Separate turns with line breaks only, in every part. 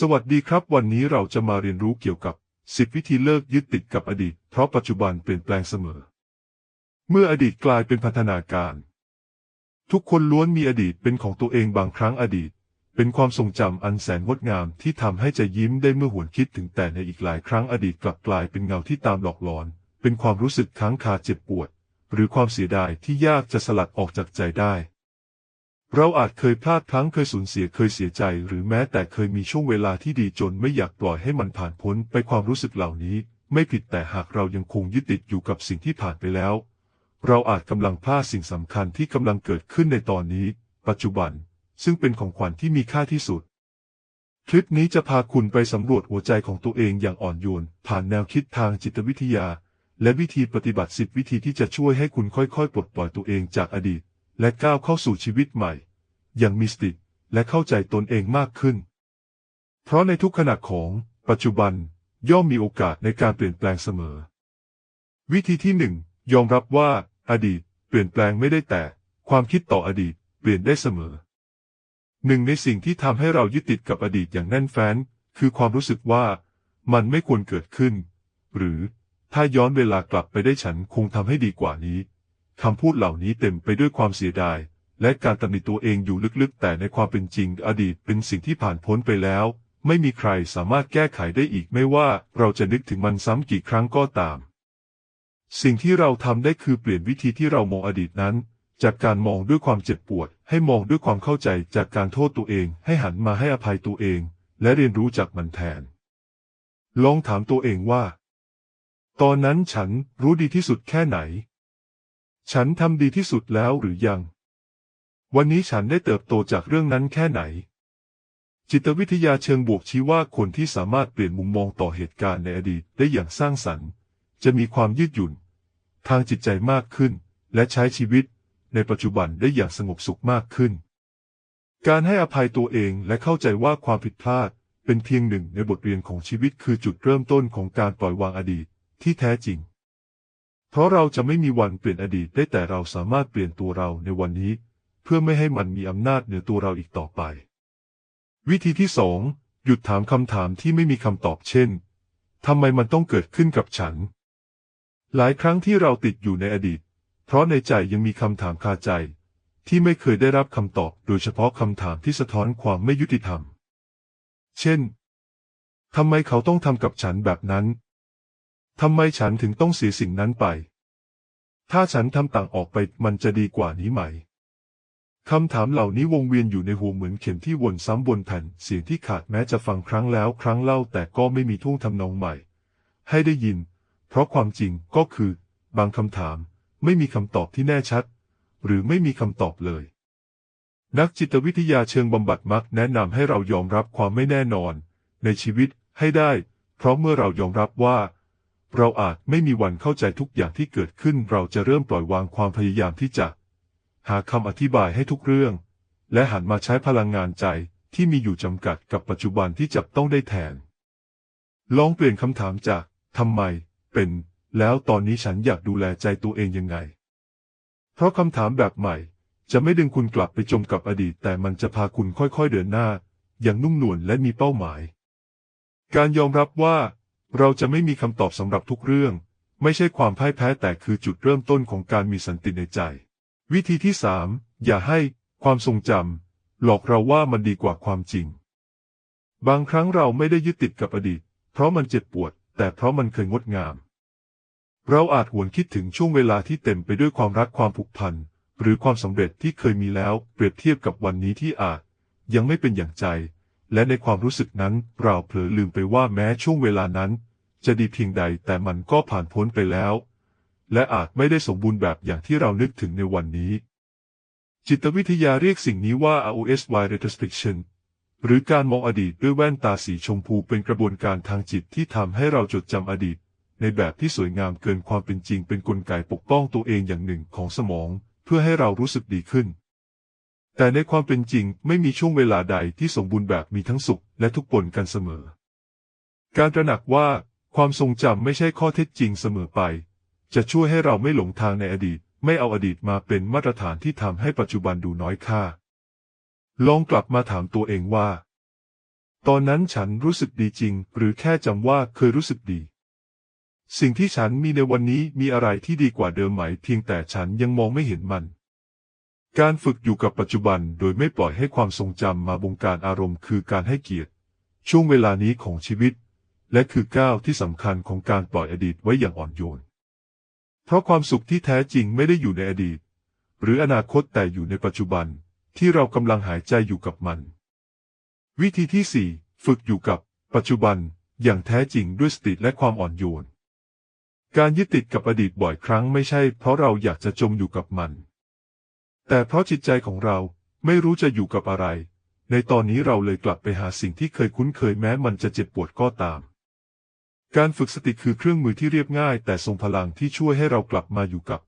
สวัสดีครับวันนี้เราจะมาเรียนรู้เกี่ยวกับ 10 วิธีเลิกยึดติดกับอดีต เพราะปัจจุบันเปลี่ยนแปลงเสมอ เมื่ออดีตกลายเป็นพันธนาการ ทุกคนล้วนมีอดีตเป็นของตัวเองบางครั้งอดีต เป็นความทรงจำอันแสนงดงามที่ทำให้ใจยิ้มได้เมื่อหวนคิดถึงแต่ในอีกหลายครั้งอดีตกลับกลายเป็นเงาที่ตามหลอกหลอน เป็นความรู้สึกค้างคาเจ็บปวด หรือความเสียดายที่ยากจะสลัดออกจากใจได้ เราอาจเคยพลาดพลั้งเคยสูญเสียเคยเสียใจ หรือแม้แต่เคยมีช่วงเวลาที่ดีจนไม่อยากปล่อยให้มันผ่านพ้นไปความรู้สึกเหล่านี้ ไม่ผิดแต่หากเรายังคงยึดติดอยู่กับสิ่งที่ผ่านไปแล้ว เราอาจกำลังพลาดสิ่งสำคัญที่กำลังเกิดขึ้นในตอนนี้ ปัจจุบัน ซึ่งเป็นของขวัญที่มีค่าที่สุด คลิปนี้จะพาคุณไปสำรวจหัวใจของตัวเองอย่างอ่อนโยน ผ่านแนวคิดทางจิตวิทยา และวิธีปฏิบัติสิบวิธีที่จะช่วยให้คุณค่อยๆ ปลดปล่อยตัวเองจากอดีตและก้าวเข้าสู่ชีวิตใหม่ อย่างมีสติและเข้าใจตนเองมากขึ้น เพราะในทุกขณะของปัจจุบันย่อมมีโอกาสในการเปลี่ยนแปลงเสมอ วิธีที่หนึ่งยอมรับว่า อดีต เปลี่ยนแปลงไม่ได้แต่ ความคิดต่ออดีตเปลี่ยนได้เสมอ หนึ่งในสิ่งที่ทำให้เรายึดติดกับอดีตอย่างแน่นแฟ้น คือความรู้สึกว่า มันไม่ควรเกิดขึ้น หรือถ้าย้อนเวลากลับไปได้ฉันคงทำให้ดีกว่านี้คำพูดเหล่านี้เต็มไปด้วยความเสียดาย และการตำหนิตัวเองอยู่ลึกๆ แต่ในความเป็นจริงอดีตเป็นสิ่งที่ผ่านพ้นไปแล้ว ไม่มีใครสามารถแก้ไขได้อีกไม่ว่าเราจะนึกถึงมันซ้ำกี่ครั้งก็ตาม สิ่งที่เราทำได้คือเปลี่ยนวิธีที่เรามองอดีตนั้น จากการมองด้วยความเจ็บปวด ให้มองด้วยความเข้าใจจากการโทษตัวเอง ให้หันมาให้อภัยตัวเอง และเรียนรู้จากมันแทน ลองถามตัวเองว่า ตอนนั้นฉันรู้ดีที่สุดแค่ไหน ฉันทำดีที่สุดแล้วหรือยัง วันนี้ฉันได้เติบโตจากเรื่องนั้นแค่ไหน จิตวิทยาเชิงบวกชี้ว่าคนที่สามารถเปลี่ยนมุมมองต่อเหตุการณ์ในอดีตได้อย่างสร้างสรรค์ จะมีความยืดหยุ่น ทางจิตใจมากขึ้น และใช้ชีวิต ในปัจจุบันได้อย่างสงบสุขมากขึ้น การให้อภัยตัวเองและเข้าใจว่าความผิดพลาด เป็นเพียงหนึ่งในบทเรียนของชีวิตคือจุดเริ่มต้นของการปล่อยวางอดีตที่แท้จริง เพราะเราจะไม่มีวันเปลี่ยนอดีตได้แต่เราสามารถเปลี่ยนตัวเราในวันนี้ เพื่อไม่ให้มันมีอำนาจเหนือตัวเราอีกต่อไป วิธีที่สองหยุดถามคำถามที่ไม่มีคำตอบเช่นทำไมมันต้องเกิดขึ้นกับฉัน หลายครั้งที่เราติดอยู่ในอดีต เพราะในใจยังมีคำถามคาใจ ที่ไม่เคยได้รับคำตอบ โดยเฉพาะคำถามที่สะท้อนความไม่ยุติธรรม เช่นทำไมเขาต้องทำกับฉันแบบนั้นทำไมฉันถึงต้องเสียสิ่งนั้นไป ถ้าฉันทำต่างออกไปมันจะดีกว่านี้ไหม คำถามเหล่านี้วงเวียนอยู่ในหัวเหมือนเข็มที่วนซ้ำบนแผ่นเสียงที่ขาดแม้จะฟังครั้งแล้วครั้งเล่าแต่ก็ไม่มีท่วงทำนองใหม่ ให้ได้ยิน เพราะความจริงก็คือ บางคำถามไม่มีคำตอบที่แน่ชัด หรือไม่มีคำตอบเลย นักจิตวิทยาเชิงบำบัดมักแนะนำให้เรายอมรับความไม่แน่นอน ในชีวิตให้ได้ เพราะเมื่อเรายอมรับว่า เราอาจไม่มีวันเข้าใจทุกอย่างที่เกิดขึ้น เราจะเริ่มปล่อยวางความพยายามที่จะ หาคำอธิบายให้ทุกเรื่อง และหันมาใช้พลังงานใจที่มีอยู่จำกัดกับปัจจุบันที่จับต้องได้แทน ลองเปลี่ยนคำถามจากทำไม เป็น แล้วตอนนี้ฉันอยากดูแลใจตัวเองยังไง เพราะคำถามแบบใหม่ จะไม่ดึงคุณกลับไปจมกับอดีต แต่มันจะพาคุณค่อยๆเดินหน้า อย่างนุ่มนวลและมีเป้าหมาย การยอมรับว่า เราจะไม่มีคำตอบสำหรับทุกเรื่อง ไม่ใช่ความพ่ายแพ้แต่คือจุดเริ่มต้นของการมีสันติในใจ วิธีที่สามอย่าให้ความทรงจำหลอกเราว่ามันดีกว่าความจริง บางครั้งเราไม่ได้ยึดติดกับอดีต เพราะมันเจ็บปวด แต่เพราะมันเคยงดงาม เราอาจหวนคิดถึงช่วงเวลาที่เต็มไปด้วยความรักความผูกพัน หรือความสำเร็จที่เคยมีแล้วเปรียบเทียบกับวันนี้ที่อาจ ยังไม่เป็นอย่างใจ และในความรู้สึกนั้นเราเผลอลืมไปว่าแม้ช่วงเวลานั้น จะดีเพียงใดแต่มันก็ผ่านพ้นไปแล้ว และอาจไม่ได้สมบูรณ์แบบอย่างที่เรานึกถึงในวันนี้ จิตวิทยาเรียกสิ่งนี้ว่า ROSY retrospection หรือการมองอดีตด้วยแว่นตาสีชมพูเป็นกระบวนการทางจิตที่ทำให้เราจดจำอดีต ในแบบที่สวยงามเกินความเป็นจริงเป็นนกลไกปกป้องตัวเองอย่างหนึ่งของสมอง เพื่อให้เรารู้สึกดีขึ้น แต่ในความเป็นจริงไม่มีช่วงเวลาใดที่สมบูรณ์แบบมีทั้งสุขและทุกข์ปนกันเสมอ การตระหนักว่าความทรงจำไม่ใช่ข้อเท็จจริงเสมอไป จะช่วยให้เราไม่หลงทางในอดีต ไม่เอาอดีตมาเป็นมาตรฐานที่ทำให้ปัจจุบันดูน้อยค่า ลองกลับมาถามตัวเองว่า ตอนนั้นฉันรู้สึกดีจริง หรือแค่จำว่าเคยรู้สึกดี สิ่งที่ฉันมีในวันนี้มีอะไรที่ดีกว่าเดิมไหม เพียงแต่ฉันยังมองไม่เห็นมัน การฝึกอยู่กับปัจจุบันโดยไม่ปล่อยให้ความทรงจำมาบงการอารมณ์คือการให้เกียรติ ช่วงเวลานี้ของชีวิต และคือก้าวที่สำคัญของการปล่อยอดีตไว้อย่างอ่อนโยน ราะความสุขที่แท้จริงไม่ได้อยู่ในอดีต หรืออนาคตแต่อยู่ในปัจจุบันที่เรากำลังหายใจอยู่กับมัน วิธีที่สี่ฝึกอยู่กับปัจจุบันอย่างแท้จริงด้วยสติและความอ่อนโยน การยึดติดกับอดีตบ่อยครั้งไม่ใช่เพราะเราอยากจะจมอยู่กับมัน แต่เพราะจิตใจของเราไม่รู้จะอยู่กับอะไร ในตอนนี้เราเลยกลับไปหาสิ่งที่เคยคุ้นเคยแม้มันจะเจ็บปวดก็ตาม การฝึกสติคือเครื่องมือที่เรียบง่าย แต่ทรงพลังที่ช่วยให้เรากลับมาอยู่กับ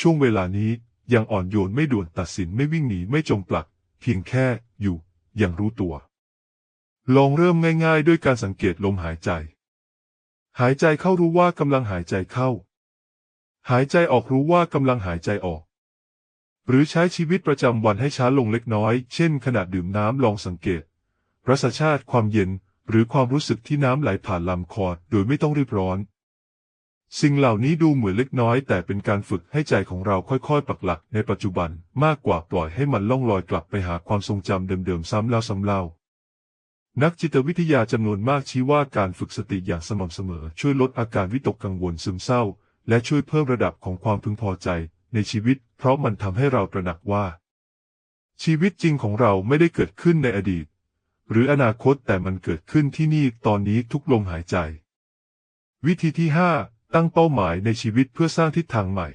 ช่วงเวลานี้อย่างอ่อนโยนไม่ด่วนตัดสินไม่วิ่งหนีไม่จมปลัก เพียงแค่อยู่อย่างรู้ตัว ลองเริ่มง่าย ๆ ด้วยการสังเกตลมหายใจ หายใจเข้ารู้ว่ากำลังหายใจเข้า หายใจออกรู้ว่ากำลังหายใจออก หรือใช้ชีวิตประจำวันให้ช้าลงเล็กน้อย เช่นขณะดื่มน้ำลองสังเกตรสชาติความเย็น หรือความรู้สึกที่น้ำไหลผ่านลำคอโดยไม่ต้องรีบร้อน สิ่งเหล่านี้ดูเหมือนเล็กน้อย แต่เป็นการฝึกให้ใจของเราค่อยๆ ปักหลักในปัจจุบันมากกว่าปล่อยให้มันล่องลอยกลับไปหาความทรงจำเดิมๆซ้ำแล้วซ้ำเล่านักจิตวิทยาจำนวนมากชี้ว่าการฝึกสติอย่างสม่ำเสมอ ช่วยลดอาการวิตกกังวลซึมเศร้า และช่วยเพิ่มระดับของความพึงพอใจในชีวิต เพราะมันทำให้เราตระหนักว่า ชีวิตจริงของเราไม่ได้เกิดขึ้นในอดีต หรืออนาคตแต่มันเกิดขึ้นที่นี่ตอนนี้ทุกลมหายใจ วิธีที่ห้าตั้งเป้าหมายในชีวิตเพื่อสร้างทิศทางใหม่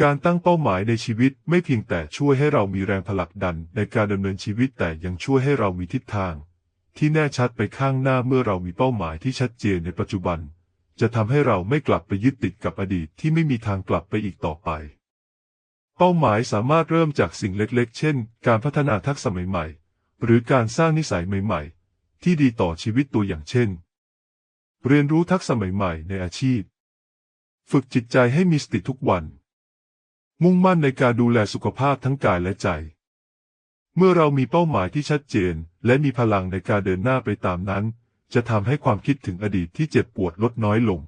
การตั้งเป้าหมายในชีวิตไม่เพียงแต่ช่วยให้เรามีแรงผลักดันในการดำเนินชีวิตแต่ยังช่วยให้เรามีทิศทาง ที่แน่ชัดไปข้างหน้าเมื่อเรามีเป้าหมายที่ชัดเจนในปัจจุบัน จะทำให้เราไม่กลับไปยึดติดกับอดีตที่ไม่มีทางกลับไปอีกต่อไปเป้าหมายสามารถเริ่มจากสิ่งเล็กๆ เช่น การพัฒนาทักษะใหม่ๆ หรือการสร้างนิสัยใหม่ๆ ที่ดีต่อชีวิตตัวอย่างเช่น เรียนรู้ทักษะใหม่ๆ ในอาชีพ ฝึกจิตใจให้มีสติทุกวัน มุ่งมั่นในการดูแลสุขภาพทั้งกายและใจ เมื่อเรามีเป้าหมายที่ชัดเจน และมีพลังในการเดินหน้าไปตามนั้น จะทำให้ความคิดถึงอดีตที่เจ็บปวดลดน้อยลง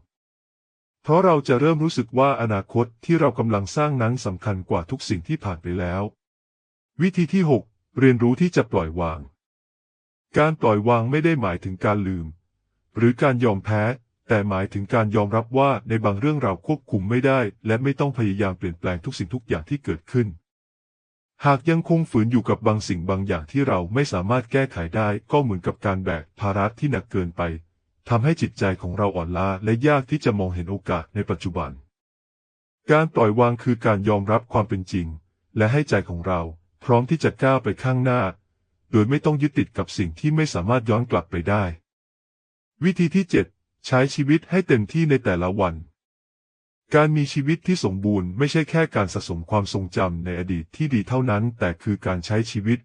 เพราะเราจะเริ่มรู้สึกว่าอนาคตที่เรากำลังสร้างนั้นสำคัญกว่าทุกสิ่งที่ผ่านไปแล้ววิธีที่6 เรียนรู้ที่จะปล่อยวาง การปล่อยวางไม่ได้หมายถึงการลืม หรือการยอมแพ้ แต่หมายถึงการยอมรับว่าในบางเรื่องเราควบคุมไม่ได้ และไม่ต้องพยายามเปลี่ยนแปลงทุกสิ่งทุกอย่างที่เกิดขึ้น หากยังคงฝืนอยู่กับบางสิ่งบางอย่างที่เราไม่สามารถแก้ไขได้ก็เหมือนกับการแบกภาระที่หนักเกินไปทำให้จิตใจของเราอ่อนล้าและยากที่จะมองเห็นโอกาสในปัจจุบัน การปล่อยวางคือการยอมรับความเป็นจริง และให้ใจของเรา พร้อมที่จะก้าวไปข้างหน้า โดยไม่ต้องยึดติดกับสิ่งที่ไม่สามารถย้อนกลับไปได้ วิธีที่ 7 ใช้ชีวิตให้เต็มที่ในแต่ละวัน การมีชีวิตที่สมบูรณ์ไม่ใช่แค่การสะสมความทรงจำในอดีตที่ดีเท่านั้น แต่คือการใช้ชีวิต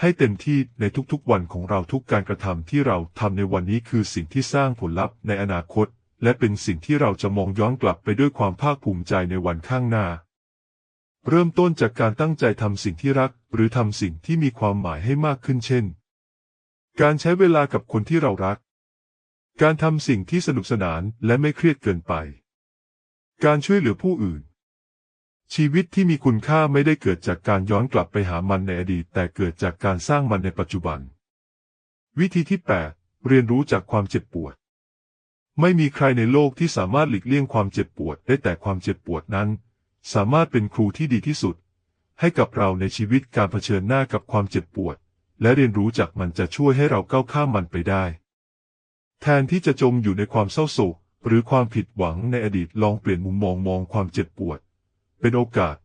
ให้เต็มที่ในทุกๆ วันของเราทุกการกระทำที่เราทำในวันนี้คือสิ่งที่สร้างผลลัพธ์ในอนาคต และเป็นสิ่งที่เราจะมองย้อนกลับไปด้วยความภาคภูมิใจในวันข้างหน้า เริ่มต้นจากการตั้งใจทำสิ่งที่รัก หรือทำสิ่งที่มีความหมายให้มากขึ้นเช่น การใช้เวลากับคนที่เรารัก การทำสิ่งที่สนุกสนานและไม่เครียดเกินไป การช่วยเหลือผู้อื่น ชีวิตที่มีคุณค่าไม่ได้เกิดจากการย้อนกลับไปหามันในอดีต แต่เกิดจากการสร้างมันในปัจจุบัน วิธีที่ 8 เรียนรู้จากความเจ็บปวด ไม่มีใครในโลกที่สามารถหลีกเลี่ยงความเจ็บปวดได้แต่ความเจ็บปวดนั้น สามารถเป็นครูที่ดีที่สุด ให้กับเราในชีวิตการเผชิญหน้ากับความเจ็บปวด และเรียนรู้จากมันจะช่วยให้เราก้าวข้ามมันไปได้ แทนที่จะจมอยู่ในความเศร้าโศกหรือความผิดหวังในอดีตลองเปลี่ยนมุมมองมองความเจ็บปวด เป็นโอกาส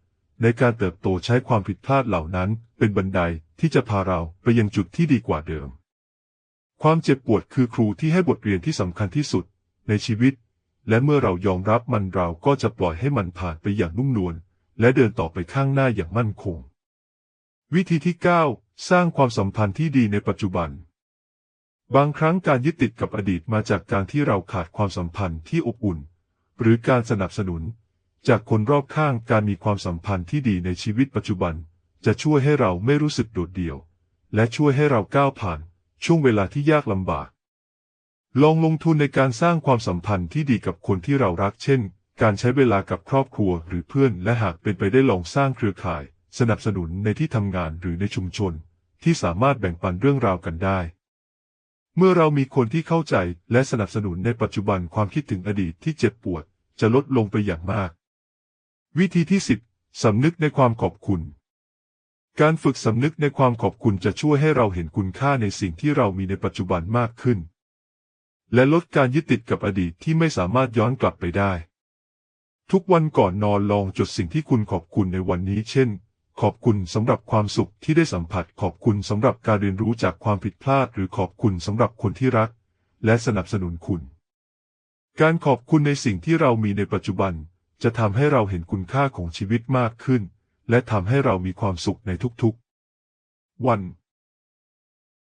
ในการเติบโตใช้ความผิดพลาดเหล่านั้น เป็นบันไดที่จะพาเราไปยังจุดที่ดีกว่าเดิม ความเจ็บปวดคือครูที่ให้บทเรียนที่สำคัญที่สุด ในชีวิต และเมื่อเรายอมรับมันเราก็จะปล่อยให้มันผ่านไปอย่างนุ่มนวลและเดินต่อไปข้างหน้าอย่างมั่นคง วิธีที่ 9 สร้างความสัมพันธ์ที่ดีในปัจจุบัน บางครั้งการยึดติดกับอดีตมาจากการที่เราขาดความสัมพันธ์ที่อบอุ่น หรือการสนับสนุน จากคนรอบข้างการมีความสัมพันธ์ที่ดีในชีวิตปัจจุบัน จะช่วยให้เราไม่รู้สึกโดดเดี่ยว และช่วยให้เราก้าวผ่าน ช่วงเวลาที่ยากลำบาก ลองลงทุนในการสร้างความสัมพันธ์ที่ดีกับคนที่เรารัก เช่น การใช้เวลากับครอบครัวหรือเพื่อน และหากเป็นไปได้ลองสร้างเครือข่าย สนับสนุนในที่ทำงานหรือในชุมชน ที่สามารถแบ่งปันเรื่องราวกันได้ เมื่อเรามีคนที่เข้าใจและสนับสนุนในปัจจุบันความคิดถึงอดีตที่เจ็บปวด จะลดลงไปอย่างมาก วิธีที่ 10 สำนึกในความขอบคุณ การฝึกสำนึกในความขอบคุณจะช่วยให้เราเห็นคุณค่าในสิ่งที่เรามีในปัจจุบันมากขึ้น และลดการยึดติดกับอดีตที่ไม่สามารถย้อนกลับไปได้ ทุกวันก่อนนอนลองจดสิ่งที่คุณขอบคุณในวันนี้ เช่น ขอบคุณสำหรับความสุขที่ได้สัมผัส ขอบคุณสำหรับการเรียนรู้จากความผิดพลาด หรือขอบคุณสำหรับคนที่รัก และสนับสนุนคุณ การขอบคุณในสิ่งที่เรามีในปัจจุบัน จะทำให้เราเห็นคุณค่าของชีวิตมากขึ้น และทำให้เรามีความสุขในทุกๆ วัน